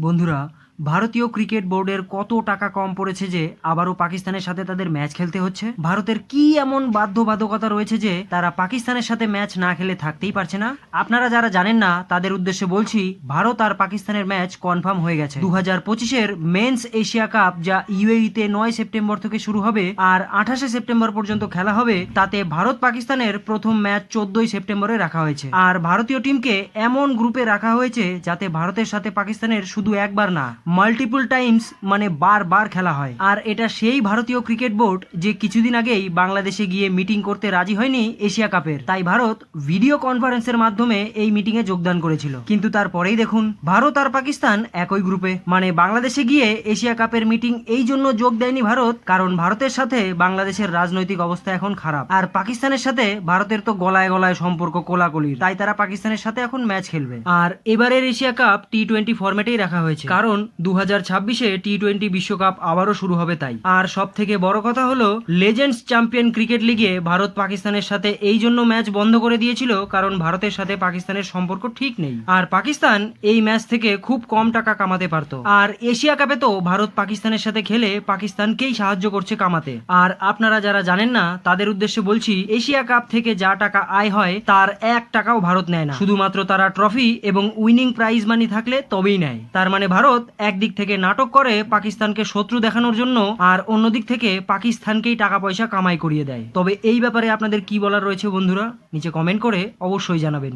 বন্ধুরা ভারতীয় ক্রিকেট বোর্ডের কত টাকা কম পড়েছে যে আবারও পাকিস্তানের সাথে তাদের ম্যাচ খেলতে হচ্ছে? ভারতের কি এমন বাধ্যবাধকতা রয়েছে যে তারা পাকিস্তানের সাথে ম্যাচ না খেলে থাকতেই পারছে না? আপনারা যারা জানেন না, তাদের উদ্দেশ্যে বলছি, ভারত আর পাকিস্তানের ম্যাচ কনফার্ম হয়ে গেছে। দু হাজার পঁচিশের মেন্স এশিয়া কাপ, যা ইউএইতে নয় সেপ্টেম্বর থেকে শুরু হবে আর আঠাশে সেপ্টেম্বর পর্যন্ত খেলা হবে, তাতে ভারত পাকিস্তানের প্রথম ম্যাচ চোদ্দই সেপ্টেম্বরে রাখা হয়েছে। আর ভারতীয় টিমকে এমন গ্রুপে রাখা হয়েছে যাতে ভারতের সাথে পাকিস্তানের শুধু একবার না। মাল্টিপল টাইমস মানে বারবার খেলা হয়। আর এটা সেই ভারতীয় ক্রিকেট বোর্ড যে কিছুদিন আগেই বাংলাদেশে গিয়ে মিটিং করতে রাজি হয়নি এশিয়া কাপের। তাই ভারত ভিডিও কনফারেন্সের মাধ্যমে এই মিটিং এ যোগদান করেছিল। কিন্তু তারপরেই দেখুন, ভারত আর পাকিস্তান একই গ্রুপে মানে বাংলাদেশে গিয়ে এশিয়া কাপের মিটিং এই জন্য যোগ দেয়নি ভারত, কারণ ভারতের সাথে বাংলাদেশের রাজনৈতিক অবস্থা এখন খারাপ। আর পাকিস্তানের সাথে ভারতের তো গলায় গলায় সম্পর্ক কোলাকুলির। তাই তারা পাকিস্তানের সাথে এখন ম্যাচ খেলবে। আর এবারের এশিয়া কাপ টি টোয়েন্টি ফরম্যাটেই রাখা হয়েছে। কারণ দু হাজার টি টোয়েন্টি বিশ্বকাপ আবারও শুরু হবে তাই। আর সব থেকে বড় কথা হলো লেজেন্ডস চ্যাম্পিয়ন ক্রিকেট লিগে ভারত পাকিস্তানের সাথে এই জন্য ম্যাচ বন্ধ করে দিয়েছিল কারণ ভারতের সাথে পাকিস্তানের সম্পর্ক ঠিক নেই। আর পাকিস্তান এই ম্যাচ থেকে খুব কম টাকা কামাতে পারত। আর এশিয়া কাপে তো ভারত পাকিস্তানের সাথে খেলে পাকিস্তানকেই সাহায্য করছে কামাতে। আর আপনারা যারা জানেন না, তাদের উদ্দেশ্যে বলছি, এশিয়া কাপ থেকে যা টাকা আয় হয়, তার এক টাকাও ভারত নেয় না। শুধুমাত্র তারা ট্রফি এবং উইনিং প্রাইজ মানি থাকলে তবেই নেয়। তার মানে ভারত একদিক থেকে নাটক করে পাকিস্তানকে শত্রু দেখানোর জন্য, আর অন্যদিক থেকে পাকিস্তানকেই টাকা পয়সা কামাই করিয়ে দেয়। তবে এই ব্যাপারে আপনাদের কি বলার রয়েছে বন্ধুরা? নিচে কমেন্ট করে অবশ্যই জানাবেন।